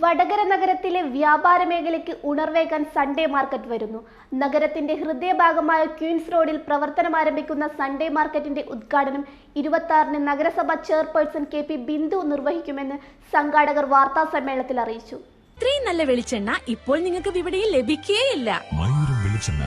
വടകര നഗരത്തിലെ വ്യാപാര മേഖലയ്ക്ക് ഉണർവേകാൻ സൺഡേ മാർക്കറ്റ് വരുന്നു. നഗരത്തിന്റെ ഹൃദയഭാഗമായ ക്വീൻസ് റോഡിൽ പ്രവർത്തനം ആരംഭിക്കുന്ന സൺഡേ മാർക്കറ്റിന്റെ ഉദ്ഘാടനം ഇരുപത്തി ആറിന് നഗരസഭ ചെയർപേഴ്സൺ കെ പി ബിന്ദു നിർവഹിക്കുമെന്ന് സംഘാടകർ വാർത്താ സമ്മേളനത്തിൽ അറിയിച്ചു. ഇത്രയും നല്ല വെളിച്ചെണ്ണ ഇപ്പോൾ നിങ്ങൾക്ക് ഇവിടെയും ലഭിക്കുകയില്ല വെളിച്ചെണ്ണ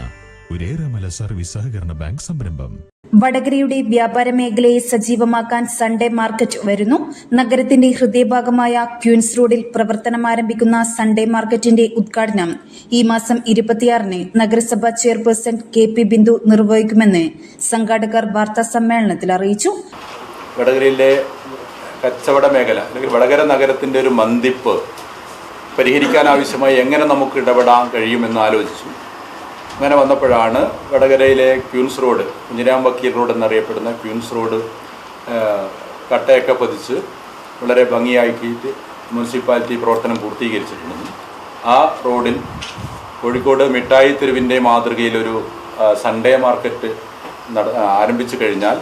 സർവീസ് സഹകരണ ബാങ്ക് സംരംഭം. വടകരയുടെ വ്യാപാര മേഖലയെ സജീവമാക്കാൻ സൺഡേ മാർക്കറ്റ് വരുന്നു. നഗരത്തിന്റെ ഹൃദയഭാഗമായ ക്യൂൻസ് റോഡിൽ പ്രവർത്തനം ആരംഭിക്കുന്ന സൺഡേ മാർക്കറ്റിന്റെ ഉദ്ഘാടനം ഈ മാസം ഇരുപത്തിയാറിന് നഗരസഭാ ചെയർപേഴ്സൺ കെ പി ബിന്ദു നിർവഹിക്കുമെന്ന് സംഘാടകർ വാർത്താ സമ്മേളനത്തിൽ അറിയിച്ചു. വടകരയിലെ കച്ചവട മേഖല അല്ലെങ്കിൽ വടകര നഗരത്തിന്റെ ഒരു മന്ദിപ്പ് പരിഹരിക്കാൻ ആവശ്യമായി എങ്ങനെ നമുക്ക് ഇടപെടാൻ കഴിയുമെന്ന് ആലോചിച്ചു. അങ്ങനെ വന്നപ്പോഴാണ് വടകരയിലെ ക്യൂൻസ് റോഡ് കുഞ്ഞിരാം വക്കീൽ റോഡ് എന്നറിയപ്പെടുന്ന ക്യൂൻസ് റോഡ് കട്ടയൊക്കെ പതിച്ച് വളരെ ഭംഗിയാക്കിയിട്ട് മുനിസിപ്പാലിറ്റി പ്രവർത്തനം പൂർത്തീകരിച്ചിട്ടുണ്ട്. ആ റോഡിൽ കോഴിക്കോട് മിഠായി തെരുവിന്റെ മാതൃകയിലൊരു സൺഡേ മാർക്കറ്റ് നട ആരംഭിച്ചു കഴിഞ്ഞാൽ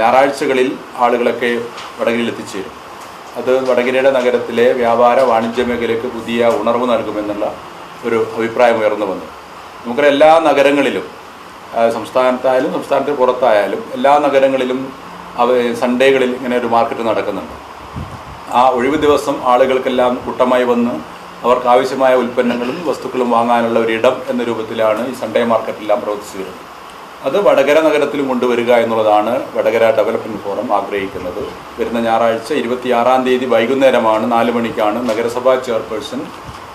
ഞായറാഴ്ചകളിൽ ആളുകളൊക്കെ വടകരയിൽ എത്തിച്ചേരും. അത് വടകരയുടെ നഗരത്തിലെ വ്യാപാര വാണിജ്യ മേഖലയ്ക്ക് പുതിയ ഉണർവ് നൽകുമെന്നുള്ള ഒരു അഭിപ്രായം ഉയർന്നു വന്നു. നമുക്കറിയാം എല്ലാ നഗരങ്ങളിലും സംസ്ഥാനത്തായാലും സംസ്ഥാനത്തിന് പുറത്തായാലും എല്ലാ നഗരങ്ങളിലും അവ സൺഡേകളിൽ ഇങ്ങനെ ഒരു മാർക്കറ്റ് നടക്കുന്നുണ്ട്. ആ ഒഴിവ് ദിവസം ആളുകൾക്കെല്ലാം കൂട്ടമായി വന്ന് അവർക്ക് ആവശ്യമായ ഉൽപ്പന്നങ്ങളും വസ്തുക്കളും വാങ്ങാനുള്ള ഒരു ഇടം എന്ന രൂപത്തിലാണ് ഈ സൺഡേ മാർക്കറ്റെല്ലാം പ്രവർത്തിച്ചു വരുന്നത് അത് വടകര നഗരത്തിലും കൊണ്ടുവരിക എന്നുള്ളതാണ് വടകര ഡെവലപ്മെന്റ് ഫോറം ആഗ്രഹിക്കുന്നത്. വരുന്ന ഞായറാഴ്ച ഇരുപത്തിയാറാം തീയതി വൈകുന്നേരമാണ് നാല് മണിക്കാണ് നഗരസഭാ ചെയർപേഴ്സൺ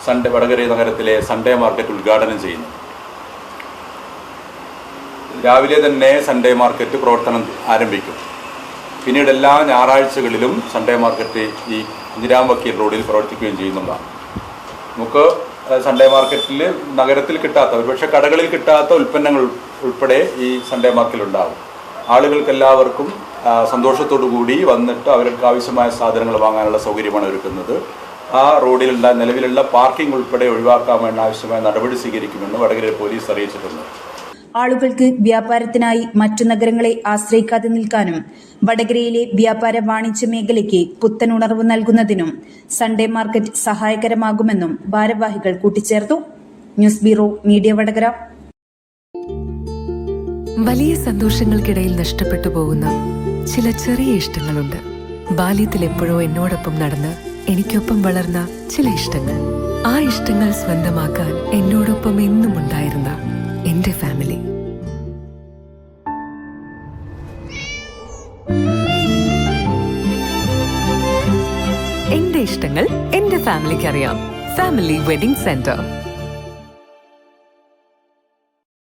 സൺഡേ വടകര നഗരത്തിലെ സൺഡേ മാർക്കറ്റ് ഉദ്ഘാടനം ചെയ്യുന്നത്. രാവിലെ തന്നെ സൺഡേ മാർക്കറ്റ് പ്രവർത്തനം ആരംഭിക്കും. പിന്നീട് എല്ലാ ഞായറാഴ്ചകളിലും സൺഡേ മാർക്കറ്റ് ഈ ഇന്ദിരാം വക്കീൽ റോഡിൽ പ്രവർത്തിക്കുകയും ചെയ്യുന്നതാണ് നമുക്ക് സൺഡേ മാർക്കറ്റിൽ നഗരത്തിൽ കിട്ടാത്ത ഒരുപക്ഷെ കടകളിൽ കിട്ടാത്ത ഉൽപ്പന്നങ്ങൾ ഉൾപ്പെടെ ഈ സൺഡേ മാർക്കറ്റിൽ ഉണ്ടാകും ആളുകൾക്ക് എല്ലാവർക്കും സന്തോഷത്തോടു കൂടി വന്നിട്ട് അവർക്ക് ആവശ്യമായ സാധനങ്ങൾ വാങ്ങാനുള്ള സൗകര്യമാണ് ഒരുക്കുന്നത്. ആ റോഡിലുള്ള നിലവിലുള്ള പാർക്കിംഗ് ഉൾപ്പെടെ ഒഴിവാക്കാൻ വേണ്ട ആവശ്യമായ നടപടി സ്വീകരിക്കുമെന്ന് വടകര പോലീസ് അറിയിച്ചിട്ടുണ്ട്. ആളുകൾക്ക് വ്യാപാരത്തിനായി മറ്റു നഗരങ്ങളെ ആശ്രയിക്കാതെ നിൽക്കാനും വടകരയിലെ വ്യാപാര വാണിജ്യ മേഖലയ്ക്ക് പുത്തൻ ഉണർവ് നൽകുന്നതിനും സൺഡേ മാർക്കറ്റ് സഹായകരമാകുമെന്നും ഭാരവാഹികൾ കൂട്ടിച്ചേർത്തു. News bureau media Vadakara. വലിയ സന്തോഷങ്ങൾക്കിടയിൽ നഷ്ടപ്പെട്ടു പോകുന്ന ചില ചെറിയ ഇഷ്ടങ്ങളുണ്ട്. ബാല്യത്തിൽ എപ്പോഴോ എന്നോടൊപ്പം നടന്ന് എനിക്കൊപ്പം വളർന്ന ചില ഇഷ്ടങ്ങൾ. ആ ഇഷ്ടങ്ങൾ സ്വന്തമാക്കാൻ എന്നോടൊപ്പം എന്നും ഉണ്ടായിരുന്ന എന്റെ ഫാമിലി. എന്റെ ഇഷ്ടങ്ങൾ എന്റെ ഫാമിലിക്ക് അറിയാം ഫാമിലി വെഡിംഗ് സെന്റർ.